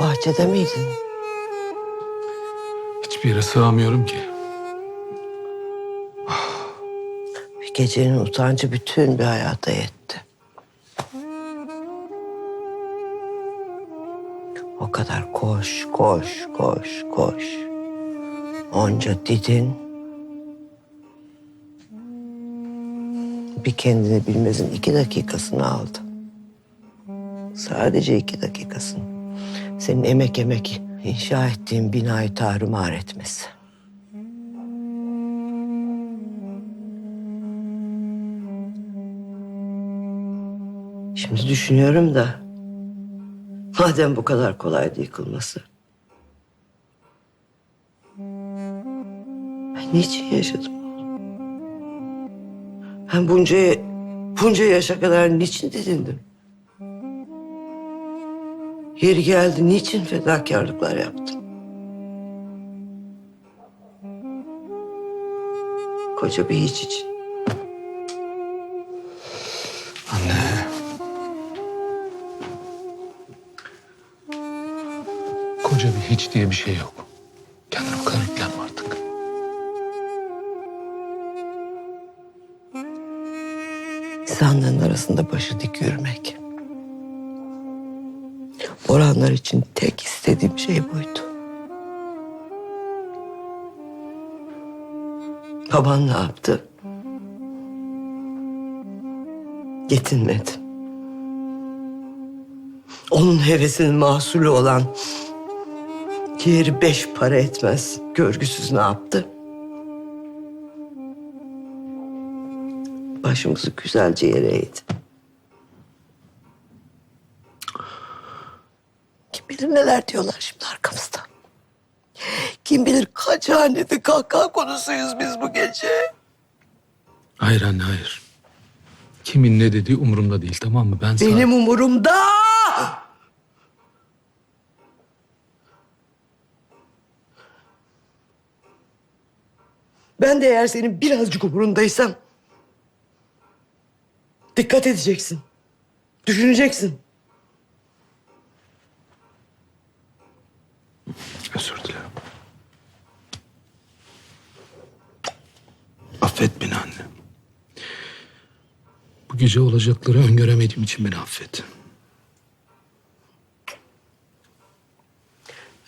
bahçede miydin? Hiçbir yere sığamıyorum ki. Bir gecenin utancı bütün bir hayata yetti. O kadar koş, koş, koş, koş. Onca didin. Bir kendini bilmezin iki dakikasını aldı. Sadece iki dakikasını. Senin emek emek inşa ettiğin binayı tarumar etmesi. Şimdi düşünüyorum da madem bu kadar kolaydı yıkılması. Ben niçin yaşadım? Ben bunca, bunca yaşa kadar niçin didindim? Yeri geldi niçin fedakarlıklar yaptım? Koca bir hiç için. Anne. Koca bir hiç diye bir şey yok. Kendine bu kadar yüklenme artık. İnsanların arasında başı dik yürümek. Oranlar için tek istediğim şey buydu. Baban ne yaptı? Yetinmedi. Onun hevesinin mahsulü olan diğeri beş para etmez görgüsüz ne yaptı? Başımızı güzelce yere eğdi. Bilir neler diyorlar şimdi arkamızda. Kim bilir kaç hanede kahkaha konusuyuz biz bu gece. Hayır anne hayır. Kimin ne dediği umurumda değil tamam mı? Ben sana... Benim umurumda. Ben de eğer senin birazcık umurundaysam... ...dikkat edeceksin. Düşüneceksin. Özür dilerim. Affet beni anne. Bu gece olacakları öngöremediğim için beni affet.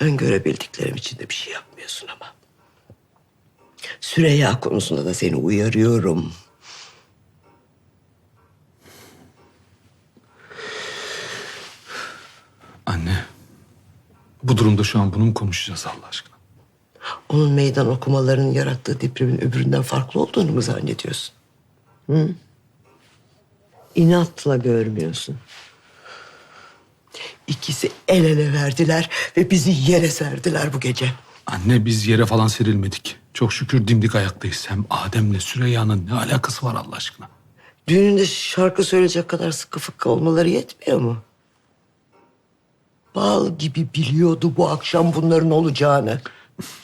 Öngörebildiklerim için de bir şey yapmıyorsun ama. Süreyya konusunda da seni uyarıyorum. Anne. Bu durumda şu an bunu mu konuşacağız Allah aşkına? Onun meydan okumalarının yarattığı depremin öbüründen farklı olduğunu mu zannediyorsun? Hı? İnatla görmüyorsun. İkisi el ele verdiler ve bizi yere serdiler bu gece. Anne biz yere falan serilmedik. Çok şükür dimdik ayaktayız. Hem Adem'le Süreyya'nın ne alakası var Allah aşkına? Düğününde şarkı söyleyecek kadar sıkı fıkı olmaları yetmiyor mu? Bal gibi biliyordu bu akşam bunların olacağını.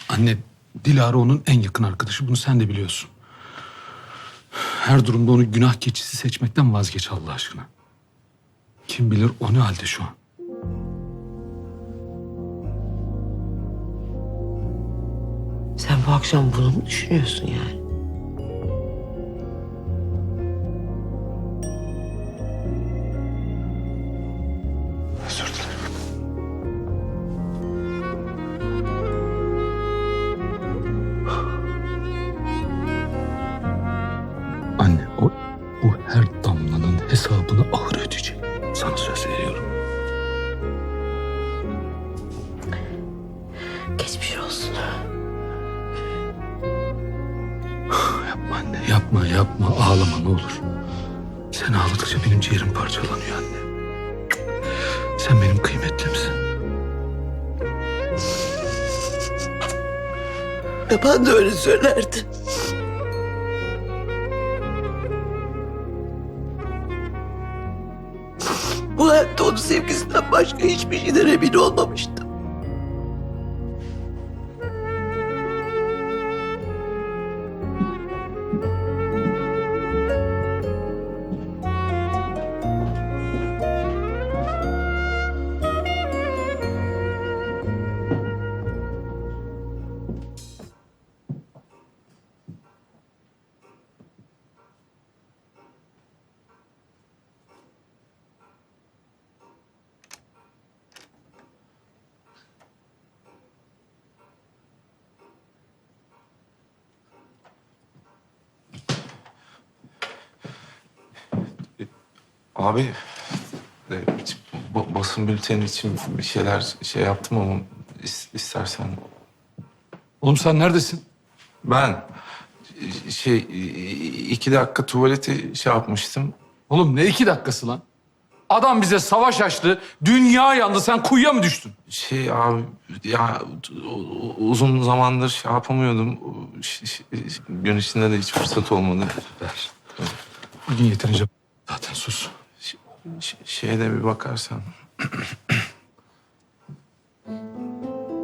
Anne Dilara onun en yakın arkadaşı. Bunu sen de biliyorsun. Her durumda onu günah keçisi seçmekten vazgeç Allah aşkına. Kim bilir o ne halde şu an. Sen bu akşam bunu mu düşünüyorsun yani? Geçmiş olsun. Yapma anne yapma yapma ağlama ne olur. Sen ağladıkça benim ciğerim parçalanıyor anne. Sen benim kıymetlimsin. Baban da öyle söylerdi. Bu hayatta onun sevgisinden başka hiçbir şeyden emin olmamıştım. Abi e, ba- basın bülteni için bir şeyler şey yaptım ama is- istersen Oğlum sen neredesin? ben e, şey e, iki dakika tuvalete şey yapmıştım. Oğlum ne iki dakikası lan? Adam bize savaş açtı, dünya yandı. Sen kuyuya mı düştün? Şey abi ya u- uzun zamandır şey yapamıyordum. Ş- ş- Gün içinde de hiç fırsat olmadı. Bugün yeterince zaten sus. Şeye de bir bakarsan.